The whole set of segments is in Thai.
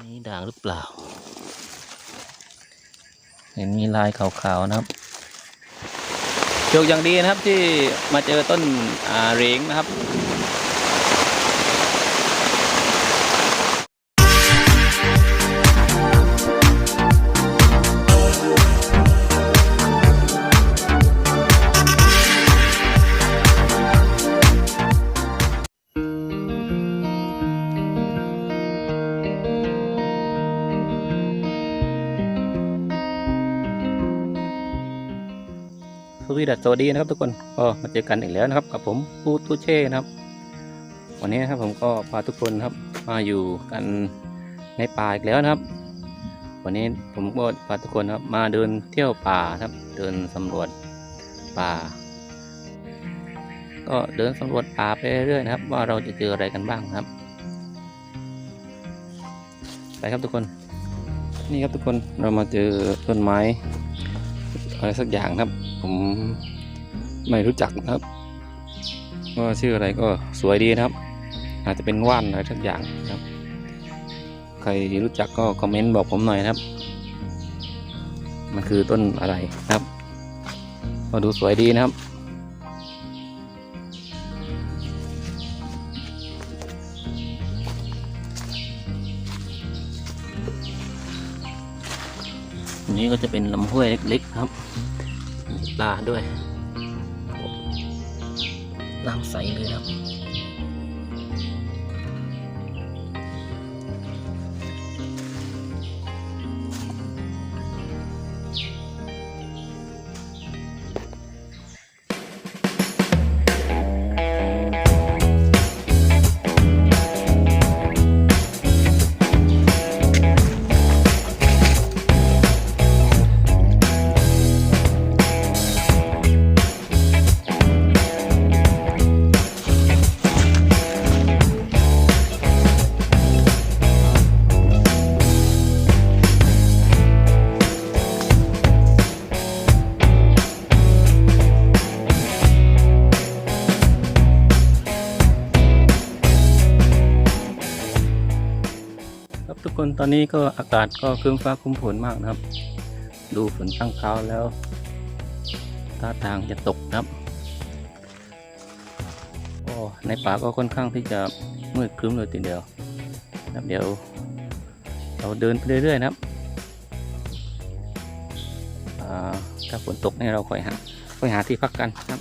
มีด่างหรือเปล่า เห็นมีลายขาวๆนะครับโชคอย่างดีนะครับที่มาเจอต้นเหรงนะครับ สวัสดีนะครับทุกคนก็มาเจอกันอีกแล้วนะครับ กับผมปูตูเช่นะครับ วันนี้นะครับผมก็พาทุกคนครับมาอยู่กันในป่าอีกแล้วนะครับ วันนี้ผมก็พาทุกคนครับมาเดินเที่ยวป่าครับ เดินสำรวจป่า ก็เดินสำรวจป่าไปเรื่อยๆนะครับ ว่าเราจะเจออะไรกันบ้างครับไปครับทุกคน นี่ครับทุกคนเรามาเจอต้นไม้อะไรสักอย่างครับผม ไม่รู้จักนะครับว่าชื่ออะไรก็สวยดีนะครับ อาจจะเป็นว่านอะไรสักอย่างนะครับ ใครรู้จักก็คอมเมนต์บอกผมหน่อยนะครับ มันคือต้นอะไรนะครับก็ดูสวยดีนะครับนี้ก็จะเป็นลำห้วยเล็กๆครับปลาด้วย น้ำ ตอนนี้ก็อากาศก็ครึ้มฟ้าครึ้มฝนมากนะครับ ดูฝนตั้งเช้าแล้วท่าทางจะตกนะครับก็ในป่าก็ค่อนข้างที่จะมืดครึ้มเลยทีเดียวนะครับเดี๋ยว เราเดินไปเรื่อยๆนะครับถ้าฝนตกนี่เราค่อยหาค่อยหาที่พักกันครับ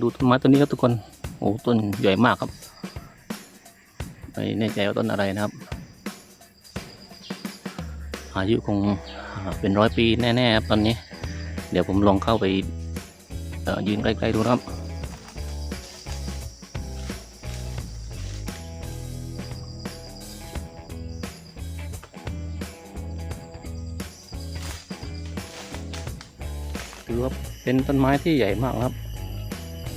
ดูต้นไม้ต้นนี้ครับทุกคน โอ้ต้นใหญ่มากครับ ไม่แน่ใจว่าต้นอะไรนะครับ อายุคงเป็นร้อยปีแน่ๆครับตอนนี้ เดี๋ยวผมลองเข้าไปยืนใกล้ๆดูนะครับถือว่าเป็นต้นไม้ที่ใหญ่มากครับ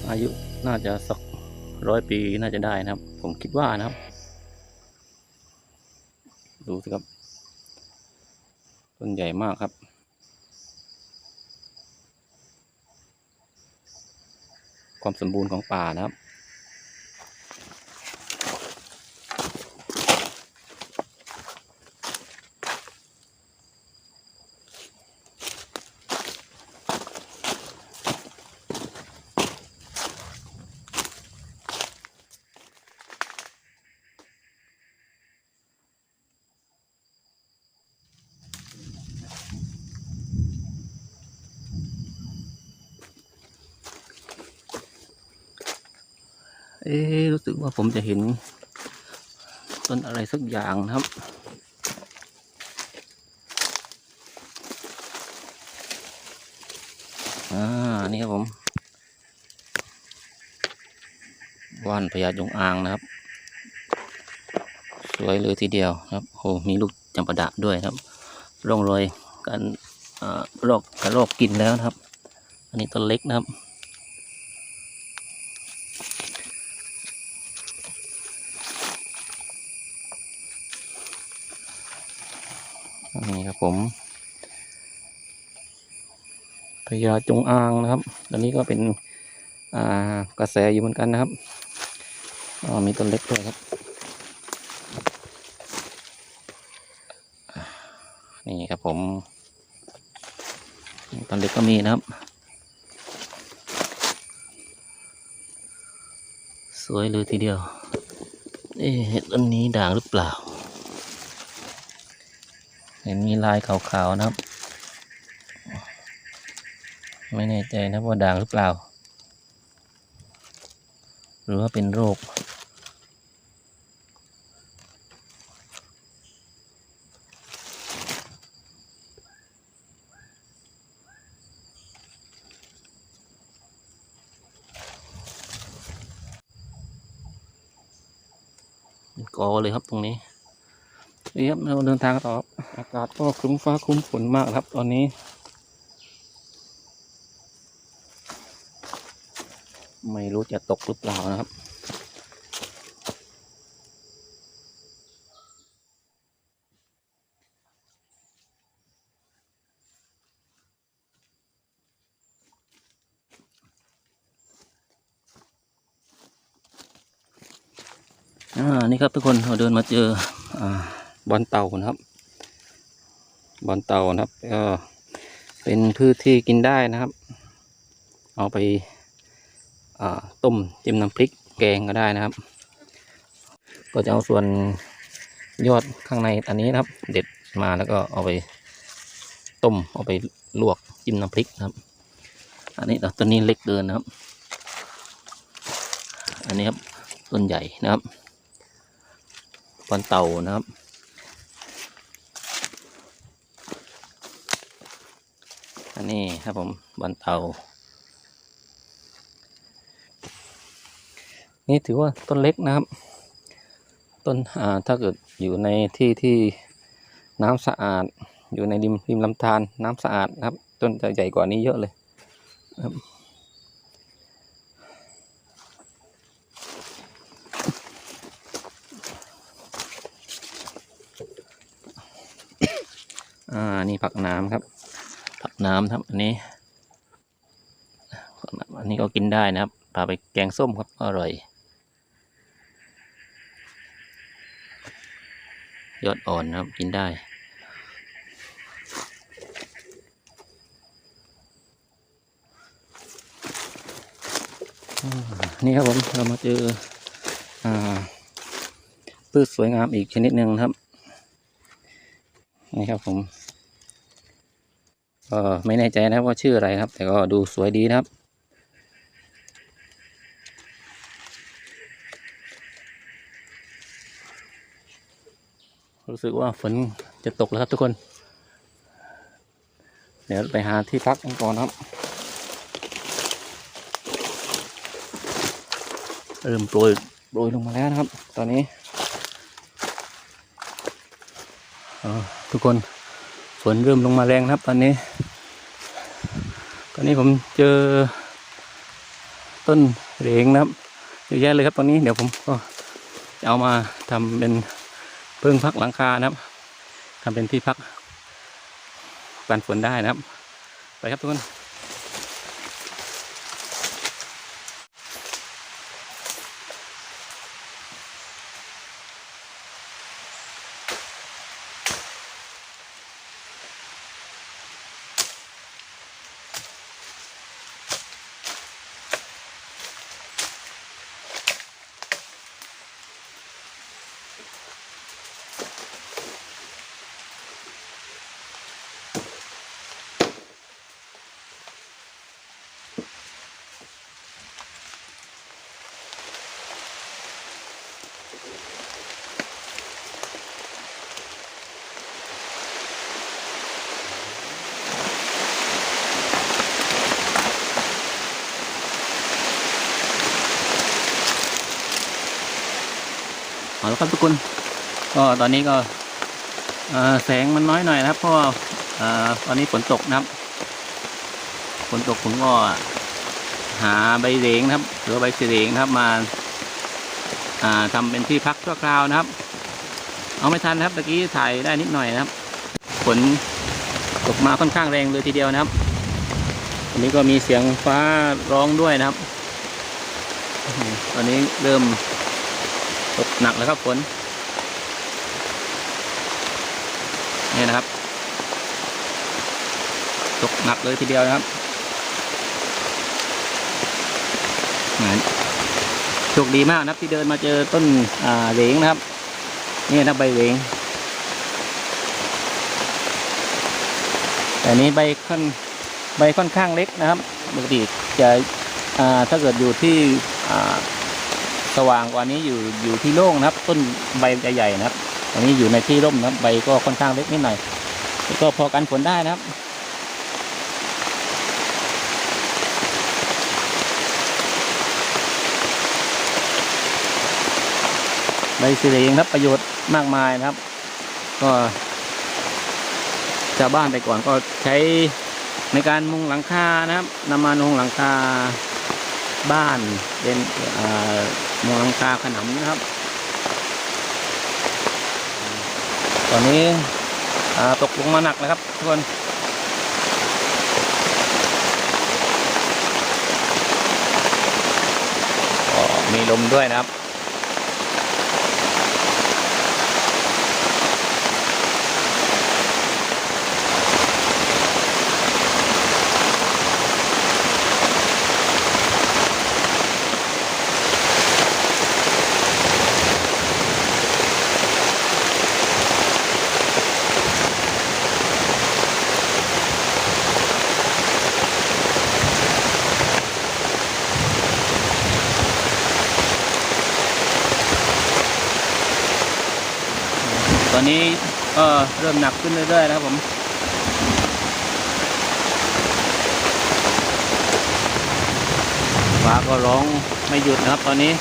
อายุน่าจะสักร้อยปีน่าจะได้นะครับ ผมคิดว่านะครับ ดูสิครับ ต้นใหญ่มากครับ ความสมบูรณ์ของป่านะครับ เอ๊ะรู้สึกว่าผมจะเห็น ต้นอะไรสักอย่างนะครับ อ่า นี่ครับผมว่านพญาจงอางนะครับ สวยเลยทีเดียวครับโอ้มีลูกจำปาดะด้วยครับ ร่องรอยการอ่าโรคการโรคกินแล้วนะครับ อันนี้ต้นเล็กนะครับ นี่ครับผมพญาจงอางนะครับ ตอนนี้ก็เป็นอ่ากระแสอยู่เหมือนกันนะครับมีต้นเล็กด้วยครับ นี่ครับผมต้นเล็กก็มีนะครับ สวยเลยทีเดียวเอ๊ะเห็ดต้นนี้ด่างหรือเปล่า ห็นมีลายขาวๆนะครับ ไม่แน่ใจนะว่าด่างหรือเปล่า หรือว่าเป็นโรคกอเลยครับตรงนี้นี่ครับเราเดินทางต่อ อากาศก็ครึ้มฟ้าครึ้มฝนมากครับ ตอนนี้ ไม่รู้จะตกหรือเปล่านะครับอ่านี่ครับทุกคนเราเดินมาเจออ่าบอนเต่านะครับ บอนเต่านะครับก็เป็นพืชที่กินได้นะครับ เอาไปต้มจิ้มน้ำพริกแกงก็ได้นะครับ ก็จะเอาส่วนยอดข้างในอันนี้นะครับ เด็ดมาแล้วก็เอาไปต้มเอาไปลวกจิ้มน้ำพริกนะครับ อันนี้ต้นนี้เล็กเกินนะครับ อันนี้ครับต้นใหญ่นะครับบอนเต่านะครับ อันนี้ครับผมบอนเตา นี่ถือว่าต้นเล็กนะครับ ต้นอ่าถ้าเกิดอยู่ในที่ที่น้ำสะอาด อยู่ในริมริมลำธารน้ำสะอาดนะครับ ต้นจะใหญ่กว่านี้เยอะเลยครับอ่า นี่ผักน้ำครับ ผักน้ำครับ อันนี้อันนี้ก็กินได้นะครับพาไปแกงส้มครับ อร่อย ยอดอ่อนนะครับ กินได้ นี่ครับผม เรามาเจออ่าพืชสวยงามอีกชนิดหนึ่งครับ นี่ครับผม ก็ไม่แน่ใจนะว่าชื่ออะไรครับ แต่ก็ดูสวยดีนะครับ รู้สึกว่าฝนจะตกแล้วครับทุกคน เดี๋ยวไปหาที่พักกันก่อนครับ เริ่มโปรยโปรยลงมาแล้วนะครับ ตอนนี้ทุกคน ฝนเริ่มลงมาแรงนะครับ ตอนนี้ ตอนนี้ผมเจอ ต้นเหลงนะครับเยอะแยะเลยครับตอนนี้เดี๋ยวผมก็จะเอามาทำเป็นเพิ่งพักหลังคานะครับทำเป็นที่พักกันฝนได้นะครับ ไปครับทุกคน เอาละครับทุกคนก็ตอนนี้ก็แสงมันน้อยหน่อยนะครับ เพราะว่าตอนนี้ฝนตกนะครับฝนตกผมก็หาใบเหลงนะครับ หรือใบเสลงนะครับมาอ่าทำเป็นที่พักชั่วคราวนะครับ เอาไม่ทันนะครับตะกี้ถ่ายได้นิดหน่อยนะครับฝนตกมาค่อนข้างแรงเลยทีเดียวนะครับอันนี้ก็มีเสียงฟ้าร้องด้วยนะครับ ตอนนี้เริ่ม ตกหนักแล้วครับฝนนี่นะครับ ตกหนักเลยทีเดียวนะครับโชคดีมากนะครับที่เดินมาเจอต้นอ่าเหลงนะครับ นี่นะใบเหลงแต่นี้ใบค่อนใบค่อนข้างเล็กนะครับปกติจะถ้าเกิดอยู่ที่ สว่างกว่านี้อยู่อยู่ที่โล่งนะครับ ต้นใบใหญ่ๆนะครับอันนี้อยู่ในที่ร่มนะครับ ใบก็ค่อนข้างเล็กนิดหน่อยก็พอกันฝนได้นะครับใบสีเหลงครับประโยชน์มากมายนะครับ ก็ชาวบ้านแต่ก่อนก็ใช้ในการมุงหลังคานะครับนำมามุงหลังคาบ้านเป็นอ่า มองลังกาขนำนะครับ ตอนนี้ตกลงมาหนักนะครับทุกคนมีลมด้วยนะครับ อนนี้ก็เริ่มหนักขึ้นเรื่อยๆนะครับผมฟ้าก็ร้องไม่หยุดนะครับตอนนี้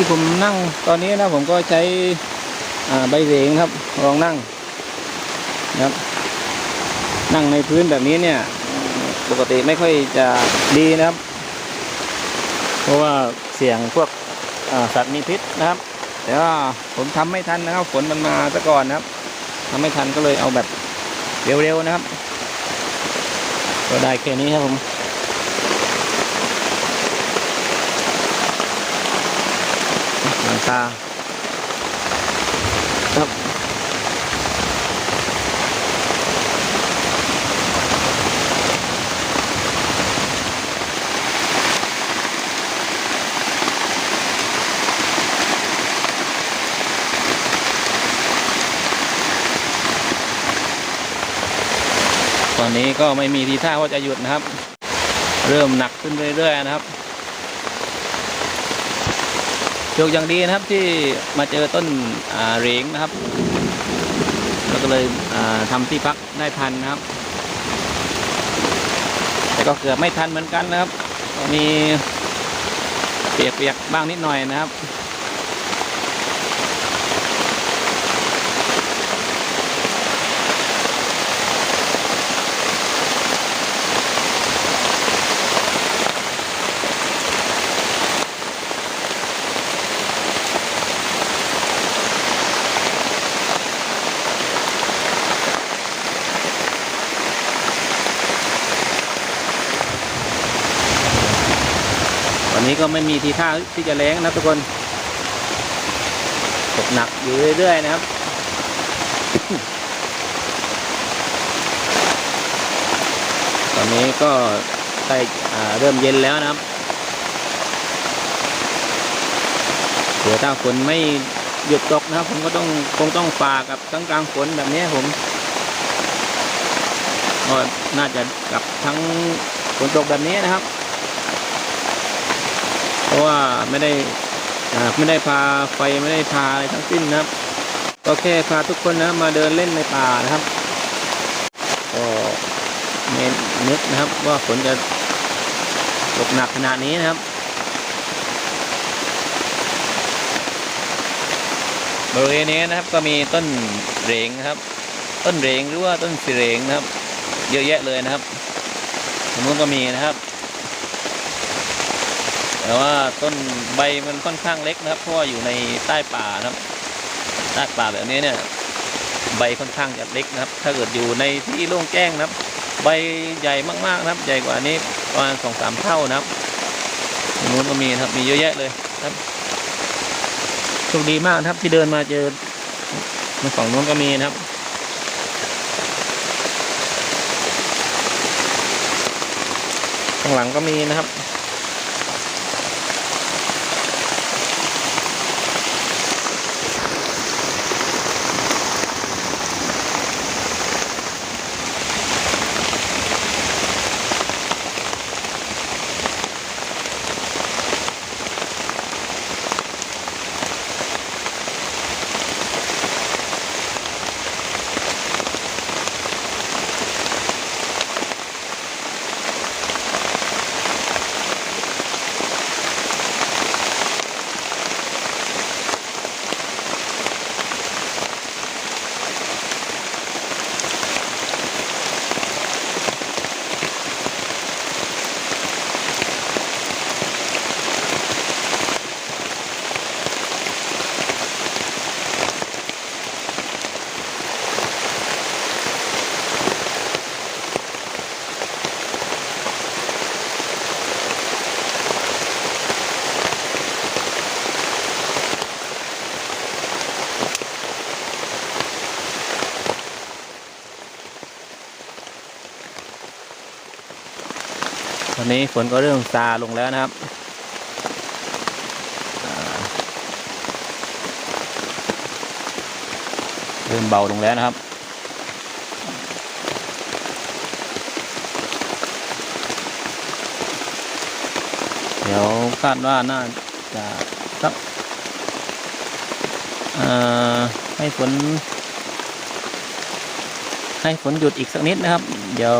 ที่ผมนั่งตอนนี้นะผมก็ใช้ใบเหลงครับลองนั่งนะครับ นั่งในพื้นแบบนี้เนี่ย ปกติไม่ค่อยจะดีนะครับ เพราะว่าเสี่ยงพวกสัตว์มีพิษนะครับ แต่ว่าผมทำไม่ทันนะครับ ฝนมันมาซะก่อนนะครับทำไม่ทันก็เลยเอาแบบเร็วๆนะครับ ก็ได้แค่นี้ครับผม หลังคาครับตอนนี้ก็ไม่มีทีท่าว่าจะหยุดนะครับ เริ่มหนักขึ้นเรื่อยๆนะครับ โชคอย่างดีนะครับที่มาเจอต้นเหรงนะครับแล้วก็เลยทำทำที่พักได้ทันนะครับ แต่ก็เกือบไม่ทันเหมือนกันนะครับ มีเปียกๆบ้างนิดหน่อยนะครับ ก็ไม่มีทีท่าที่จะแรงนะทุกคนตกหนักอยู่เรื่อยๆนะครับตอนนี้ก็ใกล้เริ่มเย็นแล้วนะครับเดี๋ยวถ้าฝนไม่หยุดตกนะครับ ผมก็ต้องคงต้องฝ่ากับกลางกลางๆฝนแบบนี้ผมก็น่าจะกับทั้งฝนตกแบบนี้นะครับ เพราะว่าไม่ได้ไม่ได้พาไฟไม่ได้พาอะไรทั้งสิ้นนะครับ ก็แค่พาทุกคนนะมาเดินเล่นในป่านะครับก็เน้นนึกนะครับว่าฝนจะตกหนักขนาดนี้นะครับบริเวณนี้นะครับก็มีต้นเหรงนะครับ ต้นเหรงหรือว่าต้นสิเรงนะครับ เยอะแยะเลยนะครับตรงนู้นก็มีนะครับ แต่ว่าต้นใบมันค่อนข้างเล็กนะครับเพราะว่าอยู่ในใต้ป่านะครับใต้ป่าแบบนี้เนี่ยใบค่อนข้างจะเล็กนะครับ ถ้าเกิดอยู่ในที่โล่งแจ้งนะครับ ใบใหญ่มากๆนะครับ ใหญ่กว่านี้ประมาณสองสามเท่านะครับนู้นก็มีนะครับมีเยอะแยะเลยครับโชคดีมากครับที่เดินมาเจอมาฝั่งนู้นก็มีนะครับข้างหลังก็มีนะครับ นี้ฝนก็เริ่มซาลงแล้วนะครับเริ่มเบาลงแล้วนะครับ เดี๋ยวคาดว่าน่าจะสักให้ฝน ให้ฝนหยุดอีกสักนิดนะครับ เดี๋ยว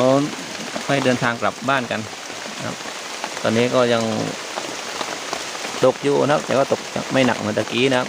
ค่อยเดินทางกลับบ้านกัน นะครับ ตอนนี้ก็ยังตกอยู่นะครับ แต่ว่าตกไม่หนักเหมือนตะกี้นะครับ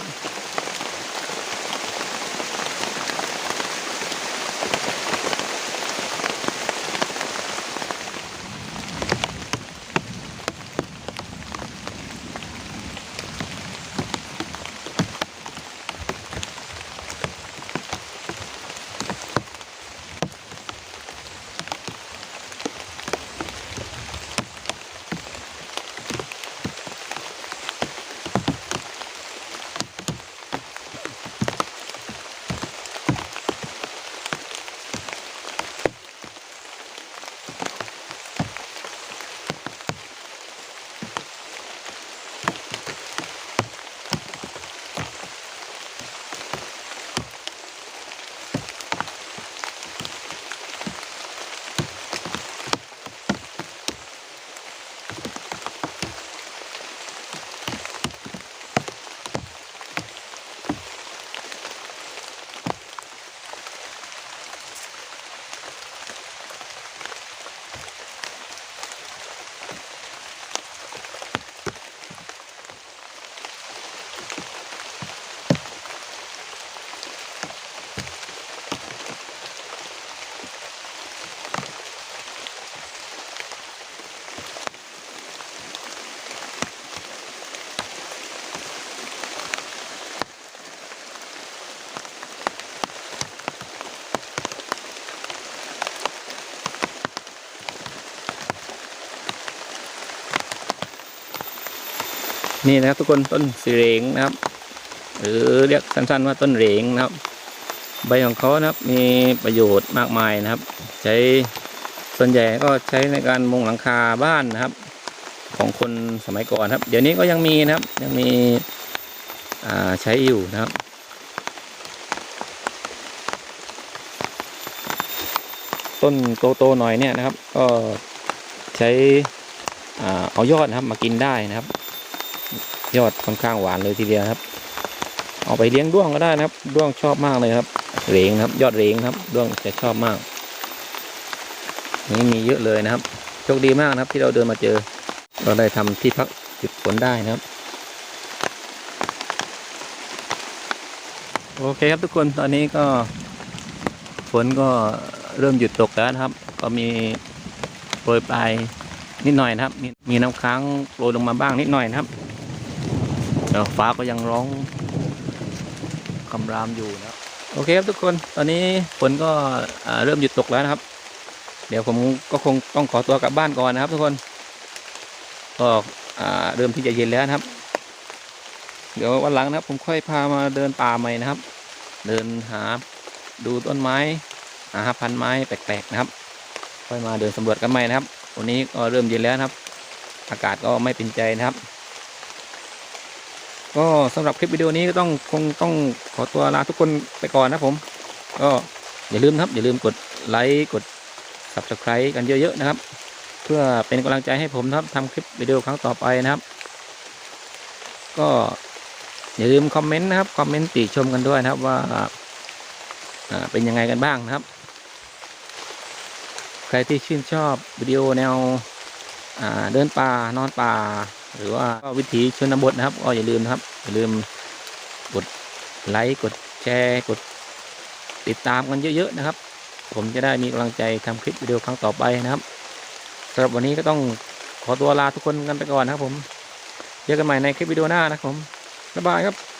นี่นะครับทุกคนต้นสีเหรงนะครับ หรือเรียกสั้นๆว่าต้นเหรงนะครับ ใบของเขานะครับมีประโยชน์มากมายนะครับ ใช้ส่วนใหญ่ก็ใช้ในการมุงหลังคาบ้านนะครับ ของคนสมัยก่อนครับ เดี๋ยวนี้ก็ยังมีนะครับยังมีใช้อยู่นะครับต้นโตๆหน่อยเนี่ยนะครับ ก็ใช้เอายอดนะครับมากินได้นะครับ ยอดค่อนข้างหวานเลยทีเดียวครับ เอาไปเลี้ยงด้วงก็ได้นะครับ ด้วงชอบมากเลยครับเหลงครับ ยอดเหลงครับ ด้วงจะชอบมาก นี่มีเยอะเลยนะครับโชคดีมากนะครับ ที่เราเดินมาเจอ เราได้ทำที่พักจุดฝนได้นะครับ โอเคครับทุกคนตอนนี้ก็ฝนก็เริ่มหยุดตกแล้วนะครับ ก็มีโปรยปลายนิดหน่อยนะครับ มีมีน้ำค้างโปรยลงมาบ้างนิดหน่อยนะครับ เดี๋ยวฟ้าก็ยังร้องคำรามอยู่นะโอเคครับทุกคนตอนนี้ฝนก็เริ่มหยุดตกแล้วนะครับ เดี๋ยวผมก็คงต้องขอตัวกลับบ้านก่อนนะครับ ทุกคนก็เริ่มที่จะเย็นแล้วนะครับ เดี๋ยววันหลังนะครับ ผมค่อยพามาเดินป่าใหม่นะครับ เดินหาดูต้นไม้หาพันไม้แปลกๆนะครับ ค่อยมาเดินสำรวจกันใหม่นะครับ วันนี้ก็เริ่มเย็นแล้วนะครับ อากาศก็ไม่เป็นใจนะครับ ก็สำหรับคลิปวิดีโอนี้ก็ต้องคงต้องขอตัวลาทุกคนไปก่อนนะผม ก็อย่าลืมนะครับ อย่าลืมกดไลค์กด subscribe กันเยอะๆนะครับ เพื่อเป็นกำลังใจให้ผมนะครับทำคลิปวิดีโอครั้งต่อไปนะครับ ก็อย่าลืมคอมเมนต์นะครับคอมเมนต์ติชมกันด้วยนะครับว่าเป็นยังไงกันบ้างนะครับ ใครที่ชื่นชอบวิดีโอแนวเดินป่านอนป่า หรือว่าวิถีชนบทนะครับก็อย่าลืมนะครับ อย่าลืมกดไลค์กดแชร์กดติดตามกันเยอะๆนะครับ ผมจะได้มีกำลังใจทำคลิปวิดีโอครั้งต่อไปนะครับสำหรับวันนี้ก็ต้องขอตัวลาทุกคนกันไปก่อนนะครับผมเจอกันใหม่ในคลิปวิดีโอหน้านะครับผมบ๊ายบายครับ